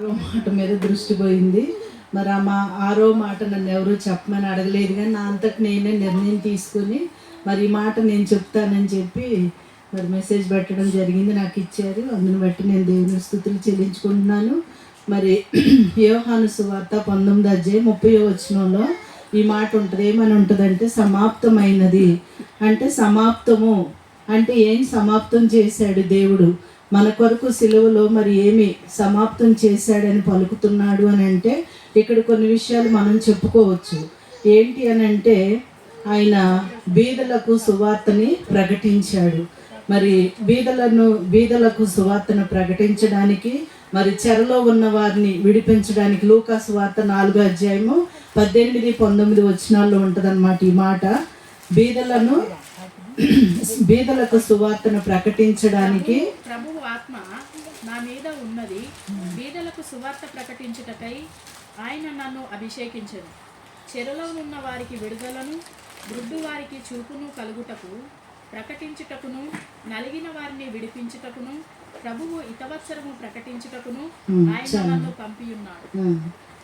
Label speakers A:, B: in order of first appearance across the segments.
A: ఆరో మాట మీద దృష్టి పోయింది. మరి ఆ మా ఆరో మాట నన్ను ఎవరు చెప్పమని అడగలేదు కానీ నా అంతటి నేనే నిర్ణయం తీసుకుని మరి ఈ మాట నేను చెప్తానని చెప్పి మరి మెసేజ్ పెట్టడం జరిగింది నాకు ఇచ్చారు. అందుని బట్టి నేను దేవుని స్థుతులు చెల్లించుకుంటున్నాను. మరి యోహాను సువార్త పంతొమ్మిది అధ్యాయం ముప్పై వచనంలో ఈ మాట ఉంటుంది. ఏమని ఉంటుందంటే సమాప్తమైనది అంటే సమాప్తము. అంటే ఏం సమాప్తం చేశాడు దేవుడు? మన కొరకు సిలువలో మరి ఏమి సమాప్తం చేశాడని పలుకుతున్నాడు అని అంటే ఇక్కడ కొన్ని విషయాలు మనం చెప్పుకోవచ్చు. ఏంటి అని అంటే ఆయన బీదలకు సువార్తని ప్రకటించాడు. మరి బీదలను బీదలకు సువార్తను ప్రకటించడానికి మరి చెరలో ఉన్న వారిని విడిపించడానికి లూకా సువార్త నాలుగో అధ్యాయము పద్దెనిమిది పంతొమ్మిది వచనాల్లో ఉంటుందన్నమాట ఈ మాట. బీదలను బీదలకు సువార్తను ప్రకటించడానికి
B: ప్రభువు ఆత్మ నా మీద ఉన్నది. బీదలకు సువార్త ప్రకటించుటకై ఆయన నన్ను అభిషేకించను. చెరలో ఉన్న వారికి విడుదలను గుడ్డు వారికి చూపును కలుగుటకు ప్రకటించుటకును నలిగిన వారిని విడిపించుటకును ప్రభువు ఇతవత్సరము ప్రకటించుటకును ఆయన నన్ను పంపియున్నాడు.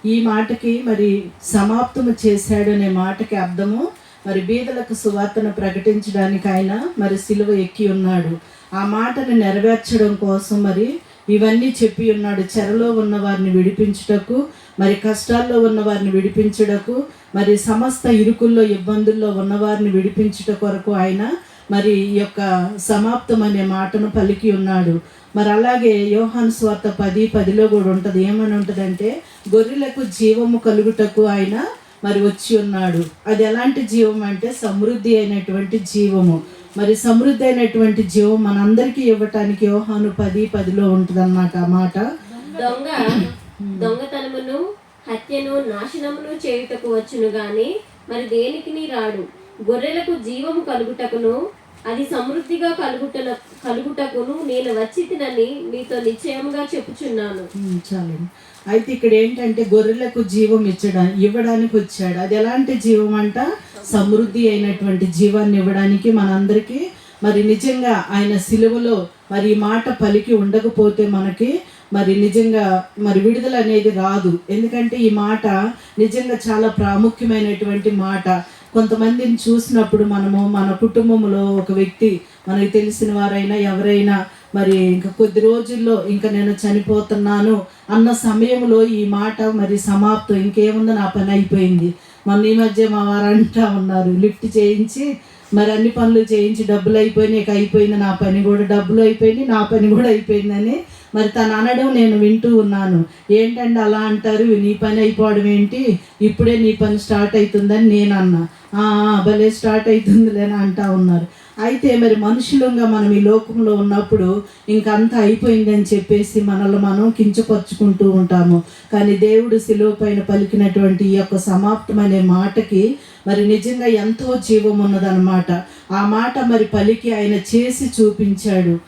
A: ఈ మాటకి మరి సమాప్తము చేశాడు అనే మాటకి అర్థము మరి బీదలకు సువార్తను ప్రకటించడానికి ఆయన మరి సిలువ ఎక్కి ఉన్నాడు. ఆ మాటను నెరవేర్చడం కోసం మరి ఇవన్నీ చెప్పి ఉన్నాడు. చెరలో ఉన్న వారిని విడిపించుటకు మరి కష్టాల్లో ఉన్న వారిని విడిపించుటకు మరి సమస్త ఇరుకుల్లో ఇబ్బందుల్లో ఉన్నవారిని విడిపించుట కొరకు ఆయన మరి ఈ యొక్క సమాప్తం అనే మాటను పలికి ఉన్నాడు. మరి అలాగే యోహాన్ స్వార్త పది పదిలో కూడా ఉంటుంది. ఏమని ఉంటుందంటే గొర్రెలకు జీవము కలుగుటకు ఆయన మరి వచ్చి ఉన్నాడు. అది ఎలాంటి జీవం అంటే సమృద్ధి అయినటువంటి జీవము. మరి సమృద్ధి అయినటువంటి జీవం మనందరికీ ఇవ్వటానికి యోహాను పది పదిలో ఉంటుంది అన్నమాట ఆ మాట.
C: దొంగ దొంగతనమును హత్యను నాశనమును చేయుటకు వచ్చును గాని మరి దేనికి రాడు? గొర్రెలకు జీవము కలుగుటకును అది సమృద్ధిగా కలుగుట కలుగుటకును నేను వచ్చి తినని మీతో నిశ్చయముగా చెప్పుచున్నాను.
A: చాలండి. అయితే ఇక్కడ ఏంటంటే గొర్రెలకు జీవం ఇచ్చడా ఇవ్వడానికి వచ్చాడు. అది ఎలాంటి జీవం అంట? సమృద్ధి అయినటువంటి జీవాన్ని ఇవ్వడానికి మనందరికీ. మరి నిజంగా ఆయన సిలువలో మరి ఈ మాట పలికి ఉండకపోతే మనకి మరి నిజంగా మరి విడుదల అనేది రాదు. ఎందుకంటే ఈ మాట నిజంగా చాలా ప్రాముఖ్యమైనటువంటి మాట. కొంతమందిని చూసినప్పుడు మనము మన కుటుంబంలో ఒక వ్యక్తి మనకి తెలిసిన వారైనా ఎవరైనా మరి ఇంకా కొద్ది రోజుల్లో ఇంకా నేను చనిపోతున్నాను అన్న సమయంలో ఈ మాట మరి సమాప్తం. ఇంకేముందో? నా పని అయిపోయింది. మొన్న ఈ మధ్య మా వారు అంటా ఉన్నారు. లిఫ్ట్ చేయించి మరి అన్ని పనులు చేయించి డబ్బులు అయిపోయినాయి. అయిపోయింది నా పని కూడా. డబ్బులు అయిపోయింది నా పని కూడా అయిపోయిందని మరి తను అనడం నేను వింటూ ఉన్నాను. ఏంటంటే అలా అంటారు? నీ పని అయిపోవడం ఏంటి? ఇప్పుడే నీ పని స్టార్ట్ అవుతుందని నేను అన్నా. భలే స్టార్ట్ అవుతుందిలే అని అంటా ఉన్నారు. అయితే మరి మనుషులంగా మనం ఈ లోకంలో ఉన్నప్పుడు ఇంకంతా అయిపోయిందని చెప్పేసి మనల్ని మనం కించపరుచుకుంటూ ఉంటాము. కానీ దేవుడు శిలువ పైన పలికినటువంటి ఈ యొక్క సమాప్తమనే మాటకి మరి నిజంగా ఎంతో జీవం ఉన్నదన్నమాట. ఆ మాట మరి పలికి ఆయన చేసి చూపించాడు.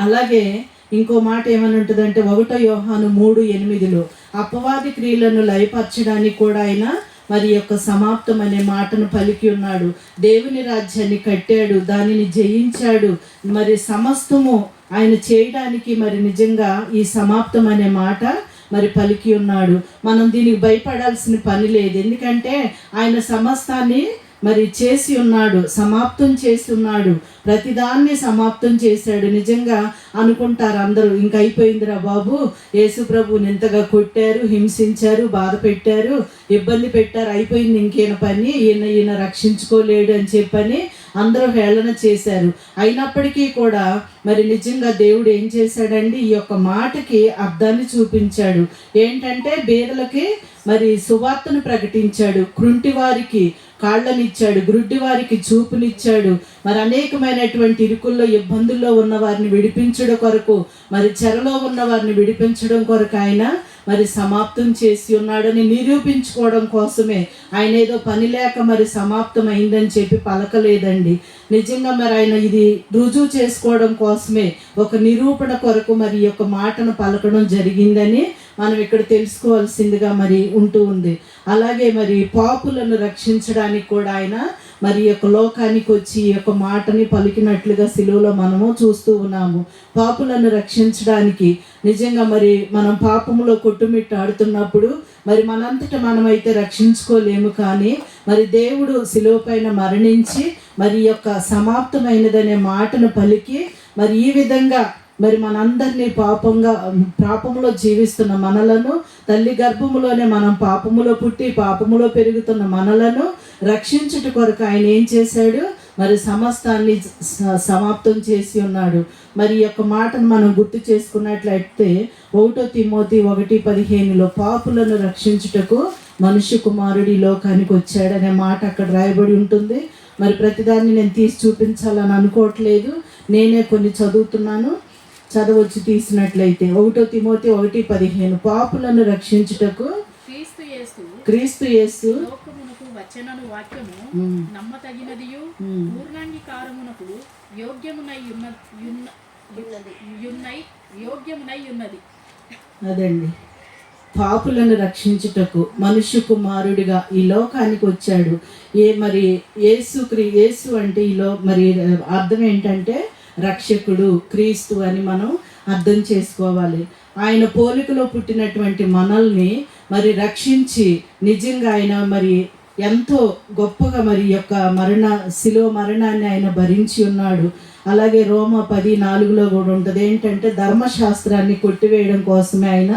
A: అలాగే ఇంకో మాట ఏమని ఉంటుందంటే ఒకటో యోహాను మూడు ఎనిమిదిలో అపవాది క్రియలను లయపరచడానికి కూడా ఆయన మరి యొక్క సమాప్తం అనే మాటను పలికి ఉన్నాడు. దేవుని రాజ్యాన్ని కట్టాడు దానిని జయించాడు. మరి సమస్తము ఆయన చేయడానికి మరి నిజంగా ఈ సమాప్తం అనే మాట మరి పలికి ఉన్నాడు. మనం దీనికి భయపడాల్సిన పని లేదు. ఎందుకంటే ఆయన సమస్తాన్ని మరి చేసి ఉన్నాడు సమాప్తం చేసి ఉన్నాడు ప్రతిదాన్ని సమాప్తం చేశాడు. నిజంగా అనుకుంటారు అందరూ ఇంక అయిపోయిందిరా బాబు యేసు ప్రభుని ఎంతగా కొట్టారు హింసించారు బాధ పెట్టారు ఇబ్బంది పెట్టారు అయిపోయింది ఇంకేన పని? ఈయన ఈయన రక్షించుకోలేడు అని చెప్పని అందరూ హేళన చేశారు. అయినప్పటికీ కూడా మరి నిజంగా దేవుడు ఏం చేశాడండి? ఈ యొక్క మాటకి అర్థాన్ని చూపించాడు. ఏంటంటే బేదలకి మరి సువార్తను ప్రకటించాడు. కృంటి వారికి కాళ్ళనిచ్చాడు గ్రుడ్డి వారికి చూపునిచ్చాడు. మరి అనేకమైనటువంటి ఇరుకుల్లో ఇబ్బందుల్లో ఉన్న వారిని విడిపించడం కొరకు మరి చెరలో ఉన్న వారిని విడిపించడం కొరకు ఆయన మరి సమాప్తం చేసి ఉన్నాడని నిరూపించుకోవడం కోసమే ఆయన ఏదో పని లేక మరి సమాప్తం అయిందని చెప్పి పలకలేదండి. నిజంగా మరి ఆయన ఇది రుజువు చేసుకోవడం కోసమే ఒక నిరూపణ కొరకు మరి ఈ యొక్క మాటను పలకడం జరిగిందని మనం ఇక్కడ తెలుసుకోవాల్సిందిగా మరి ఉంటూ ఉంది. అలాగే మరి పాపులను రక్షించడానికి కూడా ఆయన మరి యొక్క లోకానికి వచ్చి ఈ యొక్క మాటని పలికినట్లుగా సిలువలో మనము చూస్తూ ఉన్నాము. పాపులను రక్షించడానికి నిజంగా మరి మనం పాపములో కొట్టుమిట్టాడుతున్నప్పుడు మరి మనంతట మనమైతే రక్షించుకోలేము కానీ మరి దేవుడు శిలువ పైన మరణించి మరి యొక్క సమాప్తమైనదనే మాటను పలికి మరి ఈ విధంగా మరి మనందరినీ పాపంగా పాపములో జీవిస్తున్న మనలను తల్లి గర్భములోనే మనం పాపములో పుట్టి పాపములో పెరుగుతున్న మనలను రక్షించుట కొరకు ఆయన ఏం చేశాడు? మరి సమస్తాన్ని స- సమాప్తం చేసి ఉన్నాడు. మరి ఈ యొక్క మాటను మనం గుర్తు చేసుకున్నట్లయితే ఒకటో తిమోతి ఒకటి పదిహేనులో పాపులను రక్షించుటకు మనుష్య కుమారుడి లోకానికి వచ్చాడనే మాట అక్కడ రాయబడి ఉంటుంది. మరి ప్రతిదాన్ని నేను తీసి చూపించాలని అనుకోవట్లేదు. నేనే కొన్ని చదువుతున్నాను. చదవచ్చు తీసినట్లయితే. ఒకటో తిమోతి ఒకటి పదిహేను. పాపులను రక్షించుటకు
B: క్రీస్తు యేసు వచ్చనను వాక్యము నమ్మతగినదియు పూర్ణాంగీకారమునకు యోగ్యమునై ఉన్న యున్న- యున్నై యోగ్యమునై ఉన్నది.
A: అదండి. పాపులను రక్షించుటకు మనుష్య కుమారుడిగా ఈ లోకానికి వచ్చాడు. ఏ మరి యేసు క్రీ యేసు అంటే ఈలో మరి అర్థం ఏంటంటే రక్షకుడు క్రీస్తు అని మనం అర్థం చేసుకోవాలి. ఆయన పోలికలో పుట్టినటువంటి మనల్ని మరి రక్షించి నిజంగా ఆయన మరి ఎంతో గొప్పగా మరి యొక్క మరణ శిలో మరణాన్ని ఆయన భరించి ఉన్నాడు. అలాగే రోమ పది నాలుగులో కూడా ఉంటుంది. ఏంటంటే ధర్మశాస్త్రాన్ని కొట్టివేయడం కోసమే ఆయన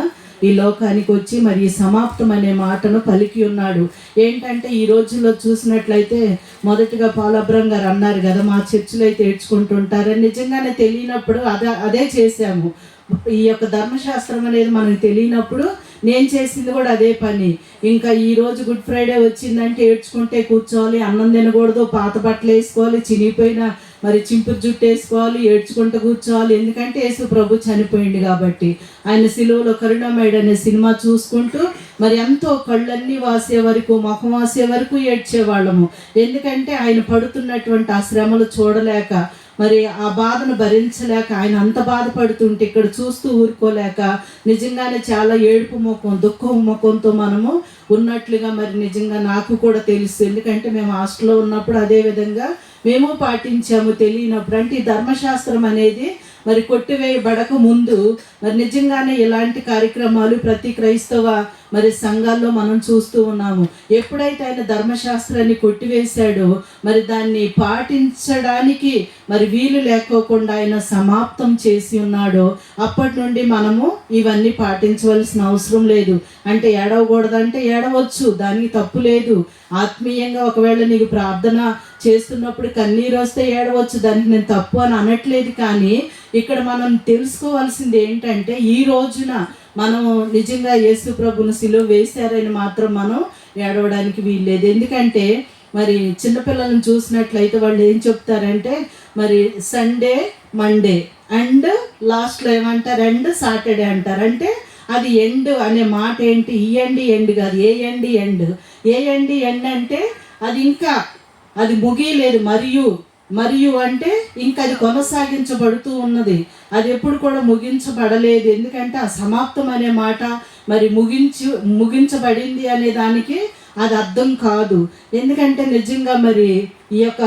A: ఈ లోకానికి వచ్చి మరి ఈ సమాప్తం అనే మాటను పలికి ఉన్నాడు. ఏంటంటే ఈ రోజుల్లో చూసినట్లయితే మొదటిగా పాలబ్రం గారు అన్నారు కదా మా చర్చిలో అయితే ఏడ్చుకుంటుంటారని నిజంగానే తెలియనప్పుడు అదే అదే చేశాము. ఈ యొక్క ధర్మశాస్త్రం అనేది మనకు తెలియనప్పుడు నేను చేసింది కూడా అదే పని. ఇంకా ఈ రోజు గుడ్ ఫ్రైడే వచ్చిందంటే ఏడ్చుకుంటే కూర్చోవాలి అన్నం తినకూడదు పాత బట్టలు వేసుకోవాలి చినిగిపోయిన మరి చింపురు జుట్టు వేసుకోవాలి ఏడ్చుకుంటూ కూర్చోవాలి. ఎందుకంటే యేసు ప్రభు చనిపోయింది కాబట్టి. ఆయన సిలువలో కరుణమేడ్ అనే సినిమా చూసుకుంటూ మరి ఎంతో కళ్ళన్నీ వాసే వరకు ముఖం వాసే వరకు ఏడ్చేవాళ్ళము. ఎందుకంటే ఆయన పడుతున్నటువంటి ఆ శ్రమలు చూడలేక మరి ఆ బాధను భరించలేక ఆయన అంత బాధపడుతుంటే ఇక్కడ చూస్తూ ఊరుకోలేక నిజంగానే చాలా ఏడుపు ముఖం దుఃఖం ముఖంతో మనము ఉన్నట్లుగా మరి నిజంగా నాకు కూడా తెలుసు. ఎందుకంటే మేము హాస్టల్లో ఉన్నప్పుడు అదే విధంగా మేము పాటించాము తెలియనప్పుడు. అంటే ఈ ధర్మశాస్త్రం అనేది మరి కొట్టివేయబడక ముందు మరి నిజంగానే ఇలాంటి కార్యక్రమాలు ప్రతి క్రైస్తవ మరి సంఘాల్లో మనం చూస్తూ ఉన్నాము. ఎప్పుడైతే ఆయన ధర్మశాస్త్రాన్ని కొట్టివేశాడో మరి దాన్ని పాటించడానికి మరి వీలు లేకోకుండా ఆయన సమాప్తం చేసి ఉన్నాడో అప్పటి నుండి మనము ఇవన్నీ పాటించవలసిన అవసరం లేదు. అంటే ఏడవకూడదంటే ఏడవచ్చు. దానికి తప్పు లేదు. ఆత్మీయంగా ఒకవేళ నీకు ప్రార్థన చేస్తున్నప్పుడు కన్నీరు వస్తే ఏడవచ్చు దానికి నేను తప్పు అని అనట్లేదు కానీ ఇక్కడ మనం తెలుసుకోవాల్సింది ఏంటంటే ఈ రోజున మనం నిజంగా యేసు ప్రభుని సిలువ వేశారని మాత్రం మనం ఏడవడానికి వీల్లేదు. ఎందుకంటే మరి చిన్నపిల్లలను చూసినట్లయితే వాళ్ళు ఏం చెప్తారంటే మరి సండే మండే అండ్ లాస్ట్లో ఏమంటారు? అండ్ సాటర్డే అంటారు. అంటే అది ఎండ్ అనే మాట ఏంటి? ఈ ఎండ్ ఎండ్ కాదు. ఏ ఎండ్ ఎండ్? ఏ ఎండ్ ఎండ్ అంటే అది ఇంకా అది ముగియలేదు. మరియు మరియు అంటే ఇంకా అది కొనసాగించబడుతూ ఉన్నది. అది ఎప్పుడు కూడా ముగించబడలేదు. ఎందుకంటే ఆ సమాప్తం అనే మాట మరి ముగించి ముగించబడింది అనే దానికి అది అర్థం కాదు. ఎందుకంటే నిజంగా మరి ఈ యొక్క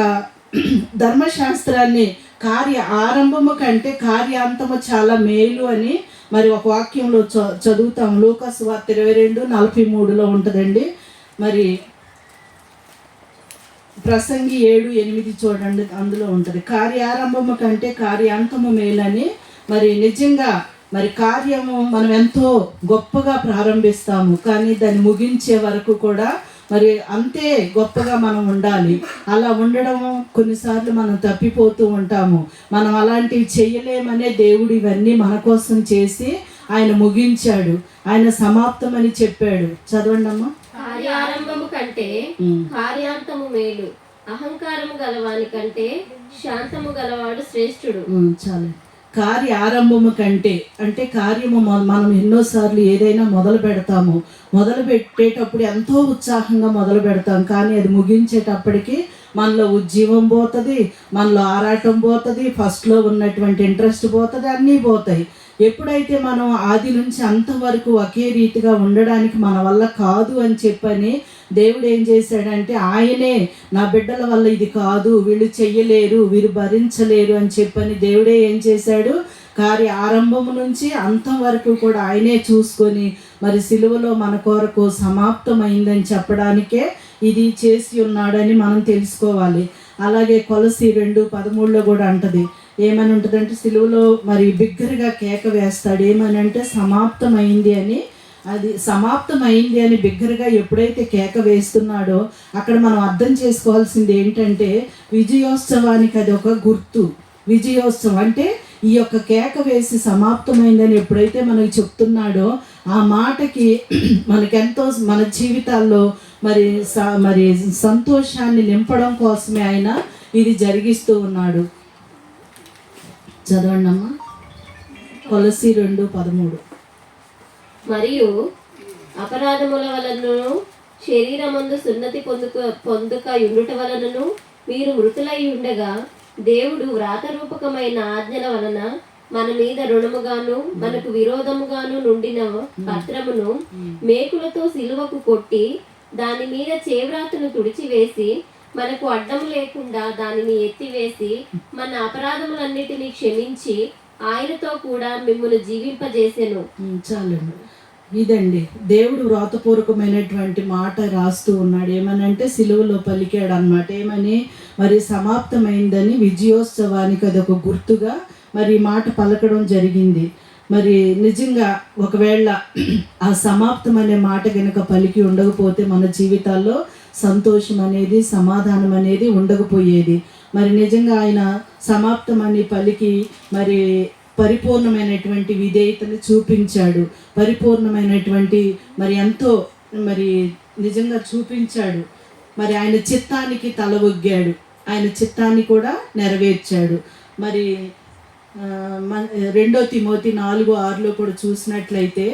A: ధర్మశాస్త్రాన్ని కార్య ఆరంభము కంటే కార్యాంతము చాలా మేలు అని మరి ఒక వాక్యంలో చ చదువుతాం. లూకస్ వార్త ఇరవై రెండు నలభై మూడులో ఉంటుందండి. మరి ప్రసంగి ఏడు ఎనిమిది చూడండి అందులో ఉంటుంది. కార్యారంభము కంటే కార్యాంతము మేలని మరి నిజంగా మరి కార్యము మనం ఎంతో గొప్పగా ప్రారంభిస్తాము. కానీ దాన్ని ముగించే వరకు కూడా మరి అంతే గొప్పగా మనం ఉండాలి. అలా ఉండడం కొన్నిసార్లు మనం తప్పిపోతూ ఉంటాము. మనం అలాంటివి చేయలేమనే దేవుడు ఇవన్నీ మన కోసం చేసి ఆయన ముగించాడు. ఆయన సమాప్తమని చెప్పాడు. చదవండి అమ్మా
C: కార్యారంభము కంటే. కార్యాంతము మేలు. అహంకారము గలవాని కంటే శాంతము గలవాడు శ్రేష్ఠుడు.
A: చాలు. కార్య ఆరంభము కంటే అంటే కార్యము మనం ఎన్నోసార్లు ఏదైనా మొదలు పెడతాము. మొదలు పెట్టేటప్పుడు ఎంతో ఉత్సాహంగా మొదలు పెడతాం. కానీ అది ముగించేటప్పటికి మనలో ఉజ్జీవం పోతుంది మనలో ఆరాటం పోతుంది ఫస్ట్లో ఉన్నటువంటి ఇంట్రెస్ట్ పోతుంది అన్నీ పోతాయి. ఎప్పుడైతే మనం ఆది నుంచి అంతవరకు ఒకే రీతిగా ఉండడానికి మన వల్ల కాదు అని చెప్పని దేవుడు ఏం చేశాడంటే ఆయనే నా బిడ్డల వల్ల ఇది కాదు వీళ్ళు చెయ్యలేరు వీరు భరించలేరు అని చెప్పని దేవుడే ఏం చేశాడు? కార్య ఆరంభం నుంచి అంతం వరకు కూడా ఆయనే చూసుకొని మరి సిలువలో మన కొరకు సమాప్తమైందని చెప్పడానికే ఇది చేసి ఉన్నాడని మనం తెలుసుకోవాలి. అలాగే కొలసి రెండు పదమూడులో కూడా అంటది ఏమని ఉంటుందంటే సిలువలో మరి బిగ్గరగా కేక వేస్తాడు. ఏమని అంటే సమాప్తమైంది అని అది సమాప్తమైంది అని బిగ్గరగా ఎప్పుడైతే కేక వేస్తున్నాడో అక్కడ మనం అర్థం చేసుకోవాల్సింది ఏంటంటే విజయోత్సవానికి అది ఒక గుర్తు. విజయోత్సవం అంటే ఈ యొక్క కేక వేసి సమాప్తమైందని ఎప్పుడైతే మనకి చెప్తున్నాడో ఆ మాటకి మనకెంతో మన జీవితాల్లో మరి స- మరి సంతోషాన్ని నింపడం కోసమే ఆయన ఇది జరిగిస్తూ ఉన్నాడు. చదవండి అమ్మా కొలసి రెండు పదమూడు.
C: మరియు అపరాధముల వలనను శరీరమందు సున్నతి పొందుక పొందుక ఉండుట వలనను మీరు మృతులై ఉండగా దేవుడు వ్రాతరూపకమైన ఆజ్ఞల వలన మన మీద రుణముగాను మనకు విరోధముగాను నుండిన పత్రమును మేకులతో సిలువకు కొట్టి దాని మీద చేవ్రాతను తుడిచివేసి మనకు అడ్డం లేకుండా దానిని ఎత్తివేసి మన అపరాధములన్నిటినీ క్షమించి ఆయనతో కూడా మిమ్మల్ని జీవింపజేసెను.
A: చాలండి. ఇదండి. దేవుడు వ్రాతపూర్వకమైనటువంటి మాట రాస్తూ ఉన్నాడు. ఏమనంటే సిలువలో పలికాడు అనమాట ఏమని? మరి సమాప్తమైందని విజయోత్సవానికి అదొక గుర్తుగా మరి మాట పలకడం జరిగింది. మరి నిజంగా ఒకవేళ ఆ సమాప్తం అనే మాట కనుక పలికి ఉండకపోతే మన జీవితాల్లో సంతోషం అనేది సమాధానం అనేది ఉండకపోయేది. మరి నిజంగా ఆయన సమాప్తం అని పలికి మరి పరిపూర్ణమైనటువంటి విధేయతను చూపించాడు. పరిపూర్ణమైనటువంటి మరి ఎంతో మరి నిజంగా చూపించాడు. మరి ఆయన చిత్తానికి తల ఒగ్గాడు. ఆయన చిత్తాన్ని కూడా నెరవేర్చాడు. మరి రెండో తిమోతి నాలుగు ఆరులో కూడా చూసినట్లయితే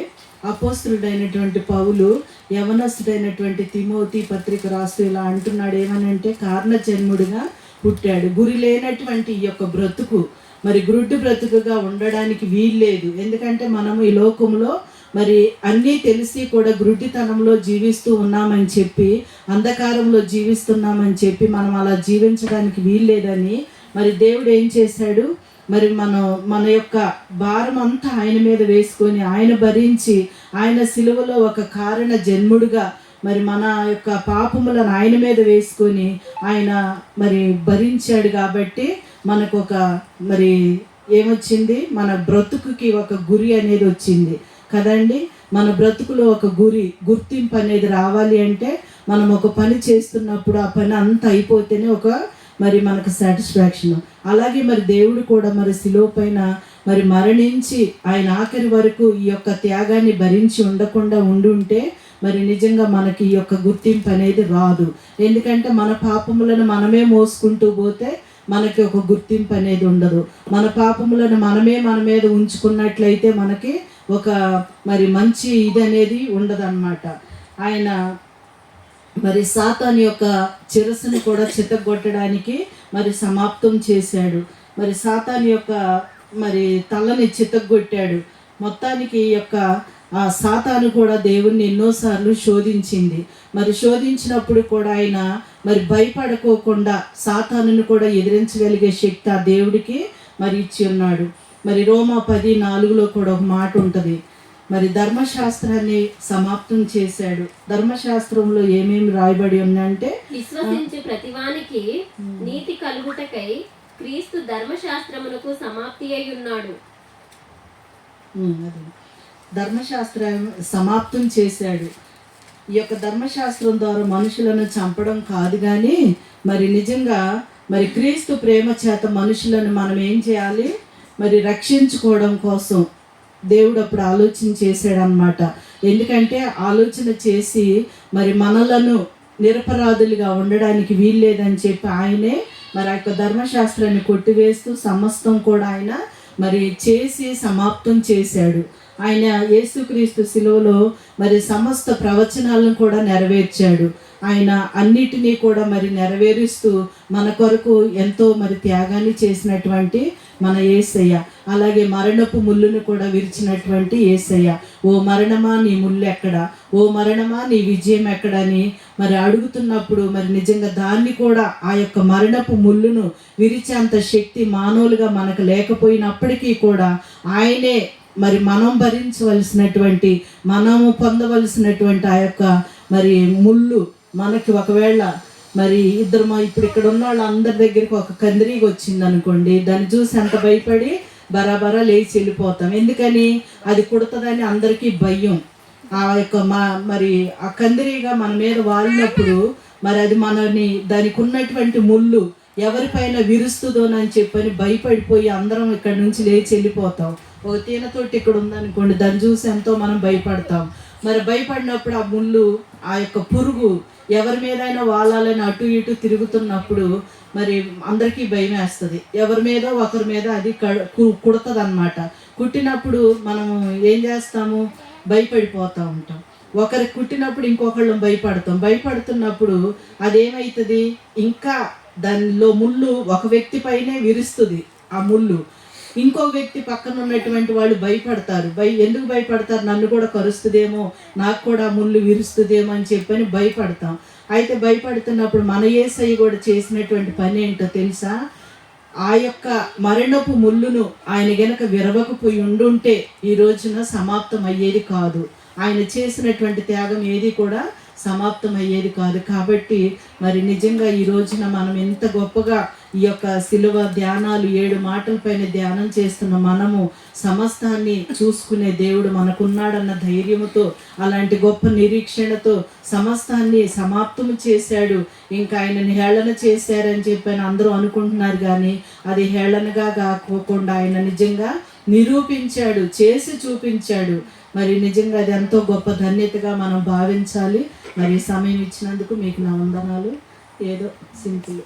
A: అపోస్తుడైనటువంటి పౌలు యవనస్తుడైనటువంటి తిమోతి పత్రిక రాస్తూ ఇలా అంటున్నాడు. ఏమనంటే కారణజన్ముడిగా పుట్టాడు. గురి లేనటువంటి ఈ యొక్క బ్రతుకు మరి గురుడ్డు బ్రతుకుగా ఉండడానికి వీల్లేదు. ఎందుకంటే మనము ఈ లోకంలో మరి అన్నీ తెలిసి కూడా గురుడితనంలో జీవిస్తూ ఉన్నామని చెప్పి అంధకారంలో జీవిస్తున్నామని చెప్పి మనం అలా జీవించడానికి వీల్లేదని మరి దేవుడు ఏం చేశాడు? మరి మనం మన యొక్క భారం అంతా ఆయన మీద వేసుకొని ఆయన భరించి ఆయన సిలువలో ఒక కారణ జన్ముడుగా మరి మన యొక్క పాపములను ఆయన మీద వేసుకొని ఆయన మరి భరించాడు కాబట్టి మనకు ఒక మరి ఏమొచ్చింది? మన బ్రతుకుకి ఒక గురి అనేది వచ్చింది. కదండి? మన బ్రతుకులో ఒక గురి గుర్తింపు అనేది రావాలి అంటే మనం ఒక పని చేస్తున్నప్పుడు ఆ పని అంతా అయిపోతేనే ఒక మరి మనకు సాటిస్ఫాక్షన్. అలాగే మరి దేవుడు కూడా మరి శిలువ పైన మరి మరణించి ఆయన ఆఖరి వరకు ఈ యొక్క త్యాగాన్ని భరించి ఉండకుండా ఉండి ఉంటే మరి నిజంగా మనకి ఈ యొక్క గుర్తింపు అనేది రాదు. ఎందుకంటే మన పాపములను మనమే మోసుకుంటూ పోతే మనకి ఒక గుర్తింపు అనేది ఉండదు. మన పాపములను మనమే మన మీద ఉంచుకున్నట్లయితే మనకి ఒక మరి మంచి ఇది అనేది ఉండదన్నమాట. ఆయన మరి సాతాన్ యొక్క చిరస్సును కూడా చితగొట్టడానికి మరి సమాప్తం చేశాడు. మరి సాతాన్ యొక్క మరి తలని చితగొట్టాడు మొత్తానికి ఈ యొక్క ఆ సాతాను కూడా దేవుణ్ణి ఎన్నోసార్లు శోధించింది. మరి శోధించినప్పుడు కూడా ఆయన మరి భయపడుకోకుండా సాతానును కూడా ఎదిరించగలిగే శక్తి ఆ దేవుడికి మరి ఇచ్చి ఉన్నాడు. మరి రోమా పది నాలుగులో కూడా ఒక మాట ఉంటుంది. మరి ధర్మశాస్త్రాన్ని సమాప్తం చేశాడు. ధర్మశాస్త్రంలో ఏమేమి రాయబడి ఉందంటే
C: విశ్వసించు ప్రతివానికి నీతి కలుగుటకై క్రీస్తు ధర్మశాస్త్రమునకు సమాప్తి అయి ఉన్నాడు.
A: ధర్మశాస్త్రం సమాప్తం చేశాడు. ఈ యొక్క ధర్మశాస్త్రం ద్వారా మనుషులను చంపడం కాదు కానీ మరి నిజంగా మరి క్రీస్తు ప్రేమ చేత మనుషులను మనం ఏం చేయాలి? మరి రక్షించుకోవడం కోసం దేవుడు అప్పుడు ఆలోచన చేశాడనమాట ఎందుకంటే ఆలోచన చేసి మరి మనలను నిరపరాధులుగా ఉండడానికి వీల్లేదని చెప్పి ఆయనే మరి ఆ యొక్క ధర్మశాస్త్రాన్ని కొట్టివేస్తూ సమస్తం కూడా ఆయన మరి చేసి సమాప్తం చేశాడు. ఆయన యేసుక్రీస్తు శిలువలో మరి సమస్త ప్రవచనాలను కూడా నెరవేర్చాడు. ఆయన అన్నిటినీ కూడా మరి నెరవేరుస్తూ మన కొరకు ఎంతో మరి త్యాగాన్ని చేసినటువంటి మన ఏసయ్య. అలాగే మరణపు ముళ్ళును కూడా విరిచినటువంటి ఏసయ్య. ఓ మరణమా నీ ముళ్ళు ఎక్కడ? ఓ మరణమా నీ విజయం ఎక్కడని మరి అడుగుతున్నప్పుడు మరి నిజంగా దాన్ని కూడా ఆ యొక్క మరణపు ముళ్ళును విరిచేంత శక్తి మానవులుగా మనకు లేకపోయినప్పటికీ కూడా ఆయనే మరి మనం భరించవలసినటువంటి మనము పొందవలసినటువంటి ఆ యొక్క మరి ముళ్ళు మనకి ఒకవేళ మరి ఇద్దరు మా ఇప్పుడు ఇక్కడ ఉన్న వాళ్ళందరి దగ్గరికి ఒక కందిరీగా వచ్చింది అనుకోండి దాన్ని చూసి ఎంత భయపడి బరాబరా లేచి వెళ్ళిపోతాం. ఎందుకని? అది కుడుతుందని అందరికీ భయం. ఆ యొక్క మా మరి ఆ కందిరీగా మన మీద వాలినప్పుడు మరి అది మనని దానికి ఉన్నటువంటి ముళ్ళు ఎవరిపైన విరుస్తుందోనని చెప్పని భయపడిపోయి అందరం ఇక్కడ నుంచి లేచి వెళ్ళిపోతాం. ఒక తేనెతోటి ఇక్కడ ఉందనుకోండి దాన్ని చూసి ఎంతో మనం భయపడతాం. మరి భయపడినప్పుడు ఆ ముళ్ళు ఆ యొక్క పురుగు ఎవరి మీదైనా వాలాలని అటు ఇటు తిరుగుతున్నప్పుడు మరి అందరికీ భయం వేస్తుంది ఎవరి మీద ఒకరి మీద అది కుడుతుంది అనమాట కుట్టినప్పుడు మనం ఏం చేస్తాము? భయపడిపోతూ ఉంటాం. ఒకరికి కుట్టినప్పుడు ఇంకొకళ్ళం భయపడతాం. భయపడుతున్నప్పుడు అదేమవుతుంది ఇంకా దానిలో ముళ్ళు ఒక వ్యక్తి పైనే విరుస్తుంది ఆ ముళ్ళు. ఇంకో వ్యక్తి పక్కన ఉన్నటువంటి వాళ్ళు భయపడతారు. భయ ఎందుకు భయపడతారు? నన్ను కూడా కరుస్తుందేమో నాకు కూడా ముళ్ళు విరుస్తుందేమో అని చెప్పని భయపడతాం. అయితే భయపడుతున్నప్పుడు మన ఏసయ్య కూడా చేసినటువంటి పని ఏంటో తెలుసా? ఆ యొక్క మరణపు ముళ్ళును ఆయన గనక విరవకపోయి ఉండుంటే ఈ రోజున సమాప్తం అయ్యేది కాదు. ఆయన చేసినటువంటి త్యాగం ఏది కూడా సమాప్తం అయ్యేది కాదు. కాబట్టి మరి నిజంగా ఈ రోజున మనం ఎంత గొప్పగా ఈ యొక్క శిలువ ధ్యానాలు ఏడు మాటలపైన ధ్యానం చేస్తున్న మనము సమస్తాన్ని చూసుకునే దేవుడు మనకున్నాడన్న ధైర్యముతో అలాంటి గొప్ప నిరీక్షణతో సమస్తాన్ని సమాప్తము చేశాడు. ఇంకా ఆయన హేళన చేశారని చెప్పని అందరూ అనుకుంటున్నారు కానీ అది హేళనగా కాకోకుండా ఆయన నిజంగా నిరూపించాడు చేసి చూపించాడు. మరి నిజంగా అది ఎంతో గొప్ప ధన్యతగా మనం భావించాలి. మరి సమయం ఇచ్చినందుకు మీకు నా వందనాలు. ఏదో సింపుల్.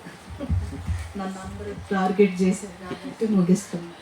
A: నన్ను అందరూ టార్గెట్ చేశారు కాబట్టి ముగిస్తున్నాను.